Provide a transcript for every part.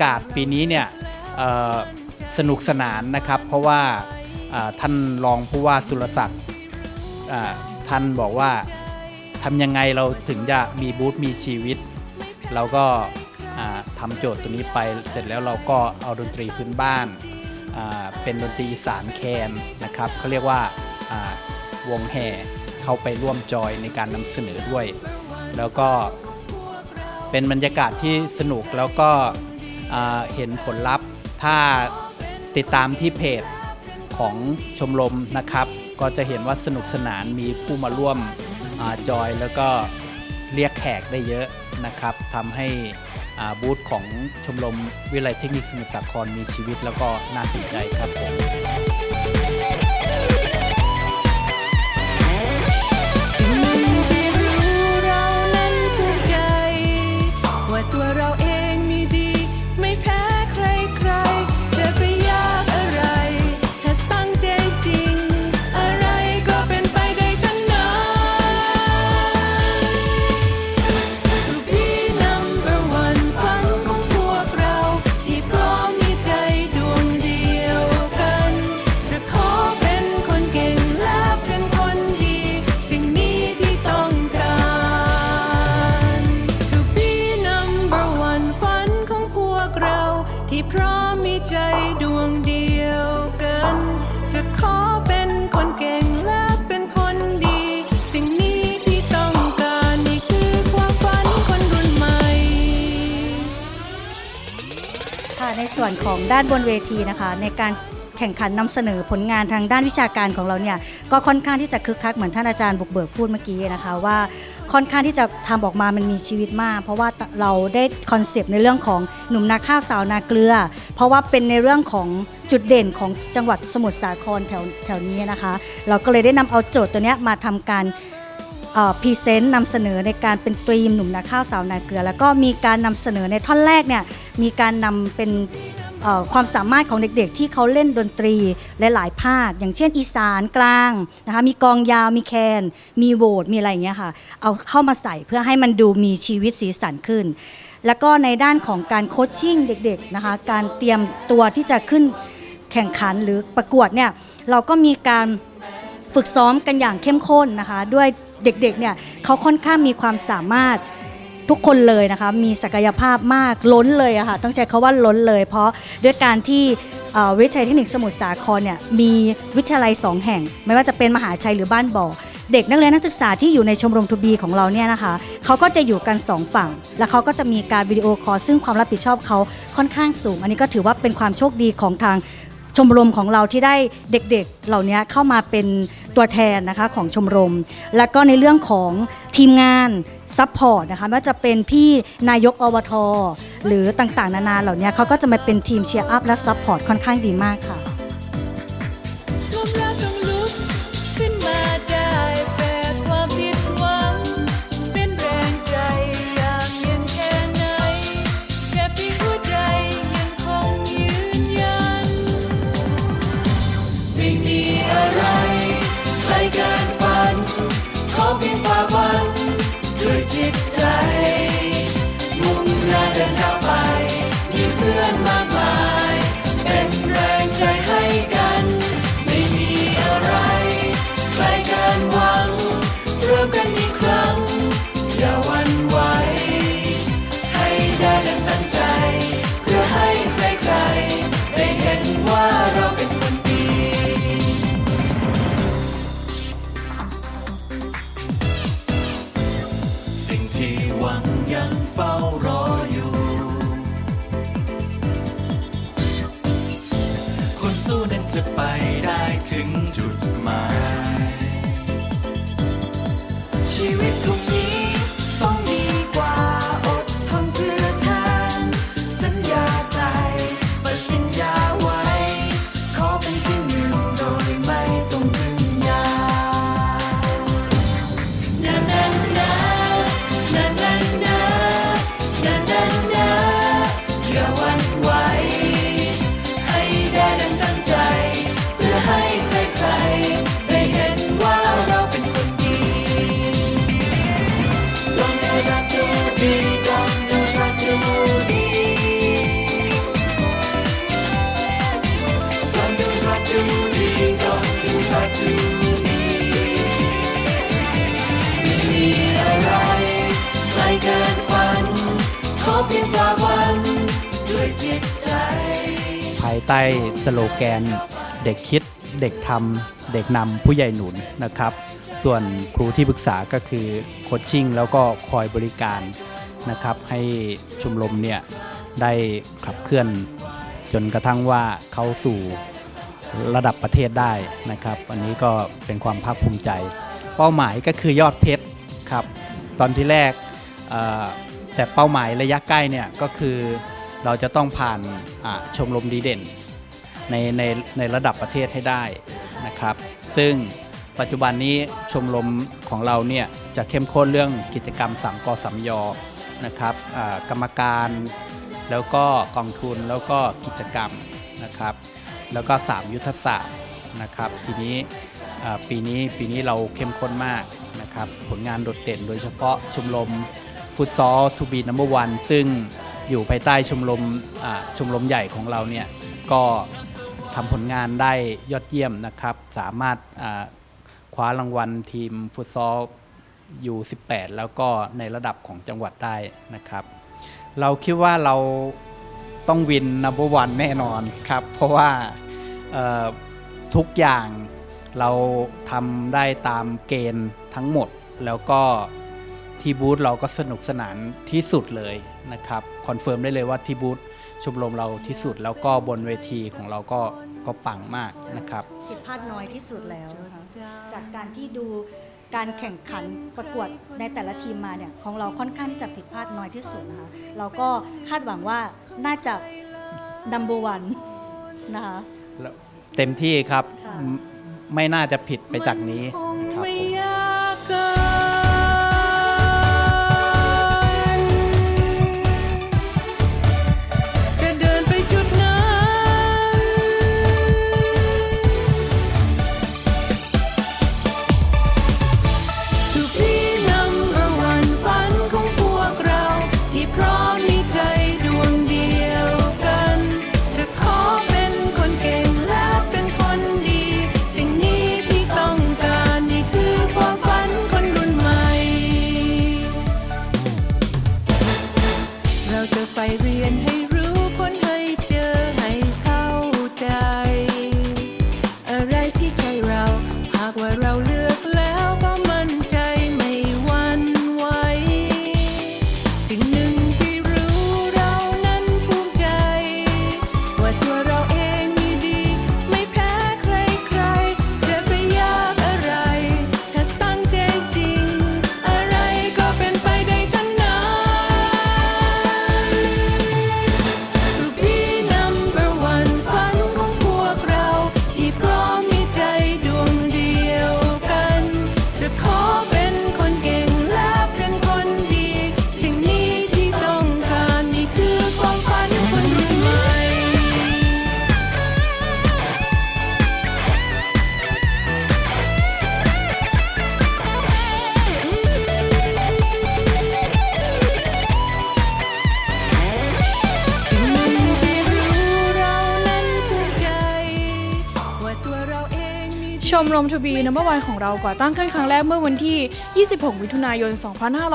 ากาศปีนี้เนี่ยสนุกสนานนะครับ เพราะว่าท่านรองผู้ว่าสุรศักดิ์ท่านบอกว่าทำยังไงเราถึงจะมีบูธมีชีวิต เราก็ทำโจทย์ตัวนี้ไปเสร็จแล้วเราก็เอาดนตรีพื้นบ้านเป็นดนตรีสารแคนนะครับเขาเรียกว่าวงแห่เข้าไปร่วมจอยในการนำเสนอด้วย แล้วก็เป็นบรรยากาศที่สนุกแล้วก็ เห็นผลลัพธ์ ถ้าติดตามที่เพจของชมรมนะครับ ก็จะเห็นว่าสนุกสนานมีผู้มาร่วมอจอยแล้วก็เรียกแขกได้เยอะนะครับทำให้บูธของชมรมวิทยาลัยเทคนิคสมุทรสาครมีชีวิตแล้วก็น่าสนใจครับผม ในส่วนของด้านบนเวทีนะคะ ในการแข่งขันนำเสนอผลงานทางด้านวิชาการของเราเนี่ยก็ค่อนข้างที่จะคึกคักเหมือนท่านอาจารย์บุกเบิกพูดเมื่อกี้นะคะว่าค่อนข้างที่จะทำออกมามันมีชีวิตมาก เพราะว่าเราได้คอนเซปต์ในเรื่องของหนุ่มนาข้าวสาวนาเกลือ เพราะว่าเป็นในเรื่องของจุดเด่นของจังหวัดสมุทรสาครแถวแถวนี้นะคะ เราก็เลยได้นำเอาโจทย์ตัวเนี้ยมาทำการพรีเซนต์นำเสนอในการเป็นตรีมหนุ่มนาข้าวสาวนาเกลือ แล้วก็มีการนำเสนอในท่อนแรกเนี่ย มีการนำเป็นความสามารถของเด็กๆ ที่เขาเล่นดนตรีหลายๆภาค อย่างเช่น อีสานกลางนะคะมีกองยาวมีแคน มีโวดมีอะไรอย่างเงี้ยค่ะเอาเข้ามาใส่เพื่อให้มันดูมีชีวิตสีสันขึ้น แล้วก็ในด้านของการโคชชิ่งเด็กๆนะคะการเตรียมตัวที่จะขึ้นแข่งขันหรือประกวดเนี่ยเราก็มีการฝึกซ้อมกันอย่างเข้มข้นนะคะ ด้วยเด็กๆเนี่ยเขาค่อนข้างมีความสามารถ ทุกคนเลยนะคะมีศักยภาพมากล้นเลยอะค่ะต้องใช้คาว่าล้นเลย เพราะด้วยการที่วิทยาลัยเทคนิคสมุทรสาครเนี่ยมีวิทยาลัยสองแห่ง ไม่ว่าจะเป็นมหาชัยหรือบ้านบ่อเด็กนักเรียนนักศึกษาที่อยู่ในชมรมทูบีของเราเนี่ยนะคะเขาก็จะอยู่กันสองฝั่ง แล้วเขาก็จะมีการวิดีโอคอลซึ่งความรับผิดชอบเขาค่อนข้างสูง อันนี้ก็ถือว่าเป็นความโชคดีของทาง ชมรมของเราที่ได้เด็กๆ เหล่านี้เข้ามาเป็นตัวแทนนะคะของชมรม และก็ในเรื่องของทีมงานซัพพอร์ตนะคะไม่ว่าจะเป็นพี่นายกอบทหรือต่างๆ นานาเหล่านี้เขาก็จะมาเป็นทีมเชียร์อัพและซัพพอร์ตค่อนข้างดีมากค่ะ เกินฝัน ขอเพียงฝ่าฟันด้วยจิตใจ ใต้สโลแกน เด็กคิด เด็กทำเด็กนำผู้ใหญ่หนุนนะครับ ส่วนครูที่ปรึกษาก็คือโคชชิ่งแล้วก็คอยบริการนะครับ ให้ชมรมเนี่ยได้ขับเคลื่อนจนกระทั่งว่าเขาสู่ระดับประเทศได้นะครับ อันนี้ก็เป็นความภาคภูมิใจ เป้าหมายก็คือยอดเพชรครับ ตอนที่แรกแต่เป้าหมายระยะใกล้เนี่ยก็คือ เราจะต้องผ่านชมรมดีเด่นในในในระดับประเทศให้ได้นะครับ ซึ่งปัจจุบันนี้ชมรมของเราเนี่ยจะเข้มข้นเรื่องกิจกรรมสามกสามยนะครับกรรมการแล้วก็กองทุนแล้วก็กิจกรรมนะครับ แล้วก็ 3 ยุทธศาสตร์นะครับ ทีนี้ปีนี้ปีนี้เราเข้มข้นมากนะครับ ผลงานโดดเด่นโดยเฉพาะชมรมฟุตซอลทูบีนัมเบอร์วันซึ่ง อยู่ภายใต้ชมรมชมรมใหญ่ของเราเนี่ยก็ทำผลงานได้ยอดเยี่ยมนะครับ สามารถคว้ารางวัลทีมฟุตซอลอยู่ 18 แล้วก็ในระดับของจังหวัดได้นะครับ เราคิดว่าเราต้องวินนับวันแน่นอนครับ เพราะว่าทุกอย่างเราทำได้ตามเกณฑ์ทั้งหมดแล้วก็ ที่บูธเราก็สนุกสนานที่สุดเลยนะครับคอนเฟิร์มได้เลยว่าที่บูธชมรมเราที่สุดแล้วก็บนเวทีของเราก็ก็ปังมากนะครับผิดพลาดน้อยที่สุดแล้วนะคะจากการที่ดูการแข่งขันประกวดในแต่ละทีมมาเนี่ยของเราค่อนข้างที่จะผิดพลาดน้อยที่สุดนะคะเราก็คาดหวังว่าน่าจะ number one นะคะแล้วเต็มที่ครับค่ะไม่ไม่น่าจะผิดไปจากนี้ มีดีชมทูบีนัมเบอร์วันของเราก่อตั้งขึ้นครั้งแรกเมื่อวันที่ 26 มิถุนายน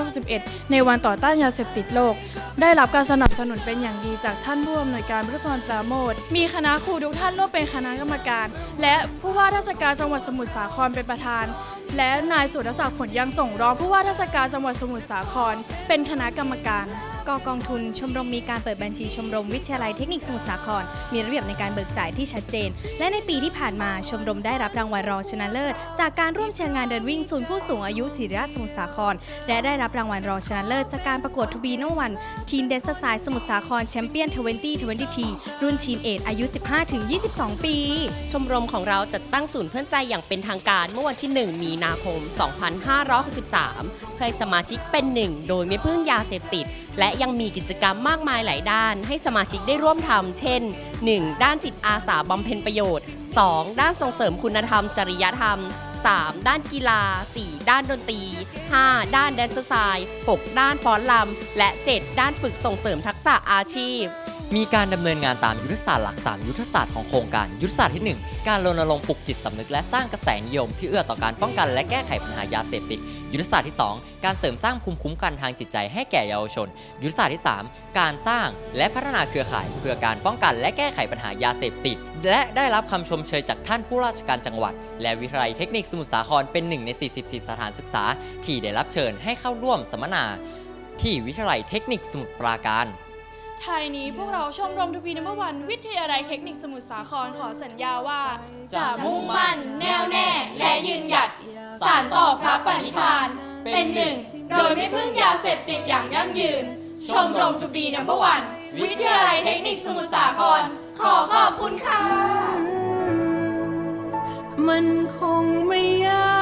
2561 ในวันต่อต้านยาเสพติดโลก ได้รับการสนับสนุนเป็นอย่างดีจากท่านผู้อำนวยการพระพรปราโมทมีคณะครูทุกท่านร่วมเป็นคณะกรรมการ และผู้ว่าราชการจังหวัดสมุทรสาครเป็นประธาน และนายสุรศักดิ์ผลยังส่งรองผู้ว่าราชการจังหวัดสมุทรสาคร เป็นคณะกรรมการ กกองทุน ชมรมมีการเปิดบัญชีชมรมวิทยาลัยเทคนิคสมุทรสาคร มีระเบียบในการเบิกจ่ายที่ชัดเจน และในปีที่ผ่านมาชมรมได้รับรางวัลรองชนะเลิศ จากการร่วมเชียร์งานเดินวิ่งศูนย์ผู้สูงอายุศิริราชสมุทรสาคร และได้รับรางวัลรองชนะเลิศ จากการประกวดทูบีโนวันทีนเดนสไซสมุทรสาครแชมเปี้ยน 2020รุ่นทีนเอทอายุ 15-22 ปี ชมรมของเราจัดตั้งศูนย์เพื่อนใจอย่างเป็นทางการเมื่อวันที่ 1 มีนาคม 2563เพื่อให้สมาชิกเป็นหนึ่งโดยไม่พึ่งยาเสพติด และยังมีกิจกรรมมากมายหลายด้าน ให้สมาชิกได้ร่วมทำเช่น 1. ด้านจิตอาสาบำเพ็ญประโยชน์ 2. ด้านส่งเสริมคุณธรรม จริยธรรม 3. ด้านกีฬา 4. ด้านดนตรี 5. ด้านแดนซ์ไซด์ 6. ด้านฟ้อนลำและ 7. ด้านฝึกส่งเสริมทักษะอาชีพ มีการดำเนินงานตามยุทธศาสตร์หลัก 3 ยุทธศาสตร์ของโครงการ ยุทธศาสตร์ที่ 1 การรณรงค์ปลุกจิตสำนึกและสร้างกระแสนิยมที่เอื้อต่อการป้องกันและแก้ไขปัญหายาเสพติด ยุทธศาสตร์ที่ 2 การเสริมสร้างภูมิคุ้มกันทางจิตใจให้แก่เยาวชน ยุทธศาสตร์ที่ 3 การสร้างและพัฒนาเครือข่ายเพื่อการป้องกันและแก้ไขปัญหายาเสพติด และได้รับคำชมเชยจากท่านผู้ราชการจังหวัด และวิทยาลัยเทคนิคสมุทรสาครเป็นหนึ่งใน 44 สถานศึกษา ที่ได้รับเชิญให้เข้าร่วมสัมมนา ที่วิทยาลัยเทคนิคสมุทรปราการ ไทยนี้พวกเราชมรมทูพีนัมเบอร์วัน วิทยาลัยเทคนิคสมุทรสาครขอสัญญาว่า จะมุ่งมั่น แน่วแน่ และยืนหยัด สานต่อพระปณิธาน เป็นหนึ่ง โดยไม่พึ่งยาเสพติดอย่างยั่งยืน ชมรมทูบีนัมเบอร์วันวิทยาลัยเทคนิคสมุทรสาคร ขอขอบคุณค่ะ มันคงไม่ยาก